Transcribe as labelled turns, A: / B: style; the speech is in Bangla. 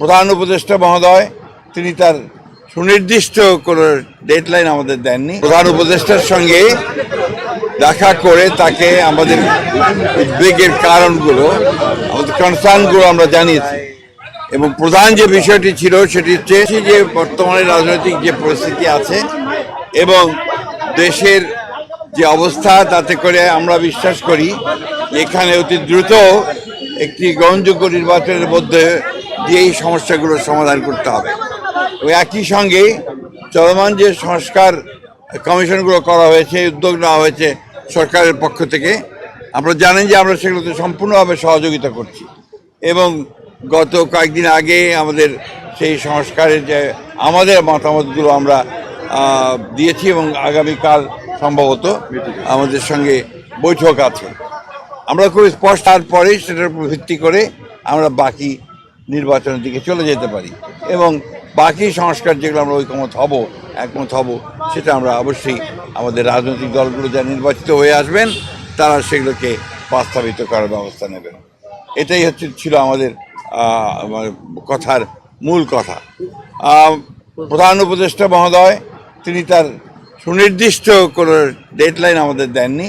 A: প্রধান উপদেষ্টা মহোদয়, তিনি তার সুনির্দিষ্ট কোনো ডেডলাইন আমাদের দেননি। প্রধান উপদেষ্টার সঙ্গে দেখা করে তাকে আমাদের উদ্বেগের কারণগুলো, আমাদের কনসার্নগুলো আমরা জানিয়েছি। এবং প্রধান যে বিষয়টি ছিল, সেটি হচ্ছে যে বর্তমানে রাজনৈতিক যে পরিস্থিতি আছে এবং দেশের যে অবস্থা, তাতে করে আমরা বিশ্বাস করি এখানে অতি দ্রুত একটি গ্রহণযোগ্য নির্বাচনের মধ্যে দিয়ে এই সমস্যাগুলোর সমাধান করতে হবে। এবং একই সঙ্গে চলমান যে সংস্কার কমিশনগুলো করা হয়েছে, উদ্যোগ নেওয়া হয়েছে সরকারের পক্ষ থেকে, আপনারা জানেন যে আমরা সেগুলোতে সম্পূর্ণভাবে সহযোগিতা করছি। এবং গত কয়েকদিন আগে আমাদের সেই সংস্কারের যে আমাদের মতামতগুলো আমরা দিয়েছি এবং আগামীকাল সম্ভবত আমাদের সঙ্গে বৈঠক আছে। আমরা খুব স্পষ্ট, তারপরেই সেটার উপর ভিত্তি করে আমরা বাকি নির্বাচনের দিকে চলে যেতে পারি। এবং বাকি সংস্কার যেগুলো আমরা ঐকমত হব, একমত হব, সেটা আমরা অবশ্যই আমাদের রাজনৈতিক দলগুলো যা নির্বাচিত হয়ে আসবেন, তারা সেগুলোকে বাস্তবিত করার ব্যবস্থা নেবেন। এটাই হচ্ছে ছিল আমাদের কথার মূল কথা। প্রধান উপদেষ্টা মহোদয়, তিনি তার সুনির্দিষ্ট কোনো ডেডলাইন আমাদের দেননি।